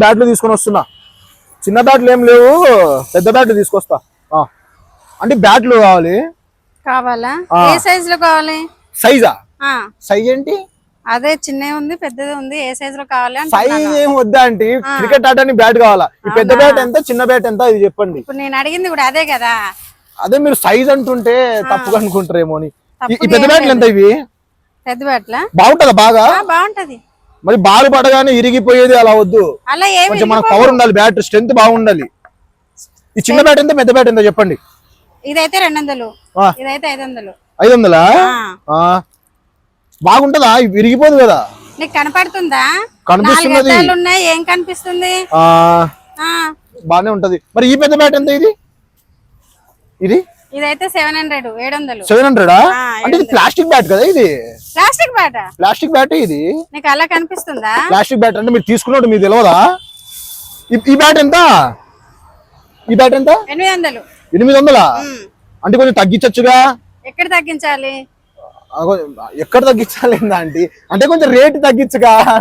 బ్యాట్లు తీసుకొని వస్తున్నా. చిన్న బ్యాట్లు ఏం లేవు పెద్ద బ్యాట్లు తీసుకొస్తా. ఆ. అంటే బ్యాట్లు కావాలి. కావాలా. ఏ సైజ్లో కావాలి? సైజా? ఆ, సైజ్ ఏంటి? అదే చిన్నది ఉంది పెద్దది ఉంది ఏ సైజ్లో కావాలి అంటే సైజ్ ఏం వద్దా అంటే క్రికెట్ ఆడడానికి బ్యాట్ కావాలా? ఈ పెద్ద బ్యాట్ ఎంత చిన్న బ్యాట్ ఎంత ఇది చెప్పండి. ఇప్పుడు నేను అడిగింది కూడా అదే కదా. అదే మీరు సైజ్ అంటుంటే తప్పుగా అనుకుంటారేమో అని. ఈ- పెద్ద బ్యాట్లు ఎంత ఇవి? పెద్ద బట్ల బాగుంటుందా బాగా? బాగుంటది. మరి బాల్ పడగానే ఇరిగిపోయేది అలా వద్దు. కొంచెం మనకు పవర్ ఉండాలి బ్యాట్ స్ట్రెంత్ బాగుండాలి. ఈ చిన్న బ్యాట్ ఎంత పెద్ద బ్యాట్ ఎంత చెప్పండి? ఇదైతే రెండు వందలు. ఇదైతే ఐదు వందలు ఐదు వందలా. బాగుంటుందా? విరిగిపోదు కదా. నీకు కనపడుతుందా? ఉన్నాయి ఏం కనిపిస్తుంది? బానే ఉంటది. మరి ఈ పెద్ద బ్యాట్ ఎంత ఇది? ఇది? ఇదైతే సెవెన్ హండ్రెడ్ ఏడు వందలు సెవెన్ హండ్రెడా? అంటే ఇది ప్లాస్టిక్ బ్యాట్ కదా ఇది? ప్లాస్టిక్ బాట ప్లాస్టిక్ బ్యాట్ ఇది. నీకు అలా కనిపిస్తుందా? ప్లాస్టిక్ బ్యాట్ అంటే మీరు తీసుకున్నట్టు మీకు తెలియదా ఈ- బ్యాట్ ఎంత? ఈ బ్యాట్ ఎంత? ఎనిమిది వందలు. ఎనిమిది వందలా? అంటే కొంచెం తగ్గించచ్చుగా? ఎక్కడ తగ్గించాలి? ఎక్కడ తగ్గించాలి ఏందా అంటే అంటే కొంచెం రేట్ తగ్గించగా.